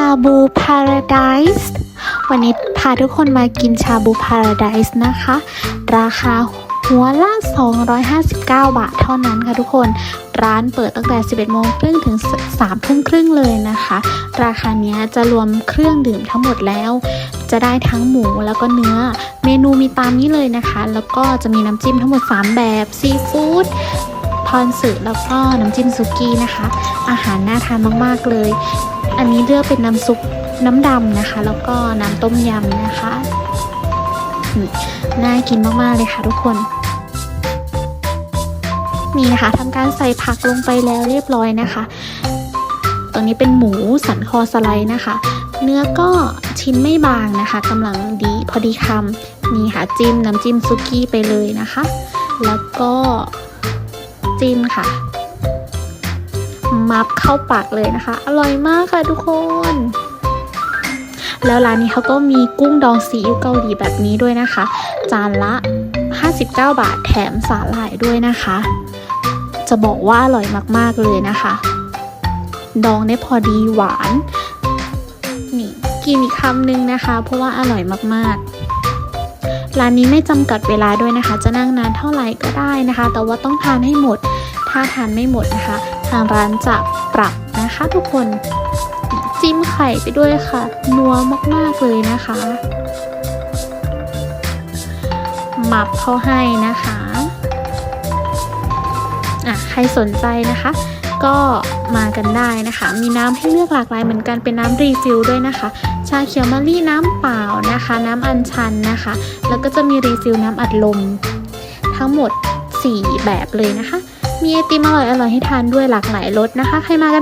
าบูพาราไดส์วันนี้พาทุกคนมากินชาบูพาราไดส์นะคะ ราคาหัวละ 259 บาทเท่านั้นค่ะทุกคน ร้านเปิดตั้งแต่ 11โมงครึ่งถึง 3 ทุ่มครึ่งเลยนะคะ ราคาเนี้ยจะรวมเครื่องดื่มทั้งหมดแล้ว จะได้ทั้งหมูแล้วก็เนื้อ เมนูมีตามนี้เลยนะคะ แล้วก็จะมีน้ำจิ้มทั้งหมด 3 แบบซีฟู้ดพรสึแล้วก็น้ำจิ้มซุกี้นะคะ อาหารน่าทานมาก ๆ เลย อันนี้เลือกเป็นน้ำซุปน้ำดำนะคะ แล้วก็น้ำต้มยำนะคะน่ากินมากๆเลยค่ะทุกคน นี่นะคะทำการใส่ผักลงไปแล้วเรียบร้อยนะคะตัวนี้เป็นหมูสันคอสไลด์นะคะ เนื้อก็ชิ้นไม่บางนะคะกำลังดีพอดีคำนี่ค่ะจิ้มน้ำจิ้มซุกี้ไปเลยนะคะ แล้วก็จิ้มค่ะ มับเข้าปากเลยนะคะ อร่อยมากค่ะทุกคน แล้วร้านนี้เขาก็มีกุ้งดองซีอิ๊วเกาหลีแบบนี้ด้วยนะคะ จานละ 59 บาทแถมสาหร่ายด้วยนะคะ จะบอกว่าอร่อยมากๆเลยนะคะ ดองได้พอดีหวาน นี่กินอีกคำนึงนะคะ เพราะว่าอร่อยมากๆร้านนี้ไม่จำกัดเวลาด้วยนะคะ จะนั่งนานเท่าไหร่ก็ได้นะคะ แต่ว่าต้องทานให้หมด ถ้าทานไม่หมดนะคะ ทางร้านจะปรับนะคะทุกคนจิ้มไข่ไปด้วยค่ะ นัวมากๆเลยนะคะหมับเขาให้นะคะอะใครสนใจนะคะ ก็มากันได้นะคะ มีน้ำให้เลือกหลากหลายเหมือนกันเป็นน้ำรีฟิลด้วยนะคะ ชาเขียวมะลิน้ำเปล่านะคะ น้ำอัญชันนะคะ แล้วก็จะมีรีฟิลน้ำอัดลม ทั้งหมด 4 แบบเลยนะคะ มีไอติมอร่อยๆให้ทานด้วยหลากหลายรสนะคะ ใครมากัน